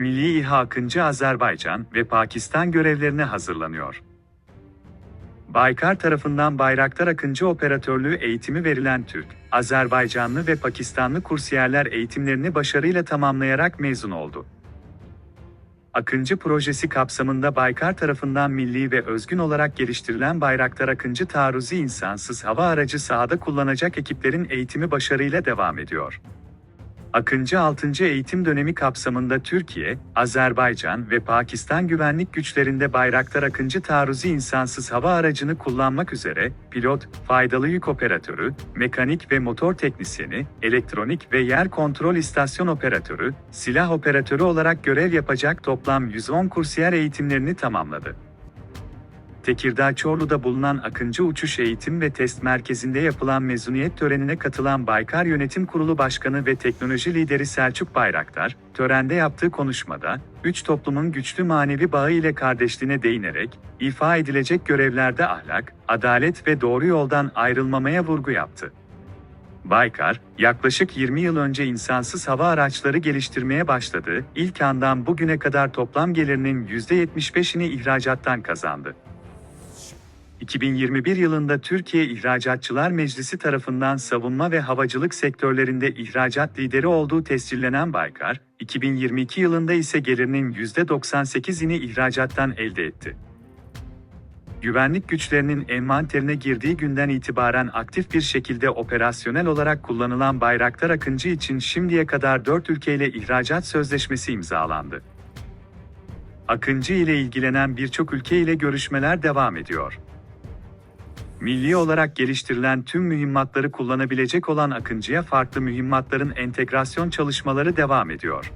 Milli İHA Akıncı Azerbaycan ve Pakistan görevlerine hazırlanıyor. Baykar tarafından Bayraktar Akıncı operatörlüğü eğitimi verilen Türk, Azerbaycanlı ve Pakistanlı kursiyerler eğitimlerini başarıyla tamamlayarak mezun oldu. Akıncı projesi kapsamında Baykar tarafından milli ve özgün olarak geliştirilen Bayraktar Akıncı taarruzi insansız hava aracı sahada kullanacak ekiplerin eğitimi başarıyla devam ediyor. Akıncı 6. eğitim dönemi kapsamında Türkiye, Azerbaycan ve Pakistan güvenlik güçlerinde Bayraktar Akıncı taarruzi insansız hava aracını kullanmak üzere pilot, faydalı yük operatörü, mekanik ve motor teknisyeni, elektronik ve yer kontrol istasyon operatörü, silah operatörü olarak görev yapacak toplam 110 kursiyer eğitimlerini tamamladı. Tekirdağ Çorlu'da bulunan Akıncı Uçuş Eğitim ve Test Merkezi'nde yapılan mezuniyet törenine katılan Baykar Yönetim Kurulu Başkanı ve Teknoloji Lideri Selçuk Bayraktar, törende yaptığı konuşmada, üç toplumun güçlü manevi bağı ile kardeşliğine değinerek, ifa edilecek görevlerde ahlak, adalet ve doğru yoldan ayrılmamaya vurgu yaptı. Baykar, yaklaşık 20 yıl önce insansız hava araçları geliştirmeye başladığı ilk andan bugüne kadar toplam gelirinin %75'ini ihracattan kazandı. 2021 yılında Türkiye İhracatçılar Meclisi tarafından savunma ve havacılık sektörlerinde ihracat lideri olduğu tescillenen Baykar, 2022 yılında ise gelirinin %98'ini ihracattan elde etti. Güvenlik güçlerinin envanterine girdiği günden itibaren aktif bir şekilde operasyonel olarak kullanılan Bayraktar Akıncı için şimdiye kadar 4 ülkeyle ihracat sözleşmesi imzalandı. Akıncı ile ilgilenen birçok ülke ile görüşmeler devam ediyor. Milli olarak geliştirilen tüm mühimmatları kullanabilecek olan Akıncı'ya farklı mühimmatların entegrasyon çalışmaları devam ediyor.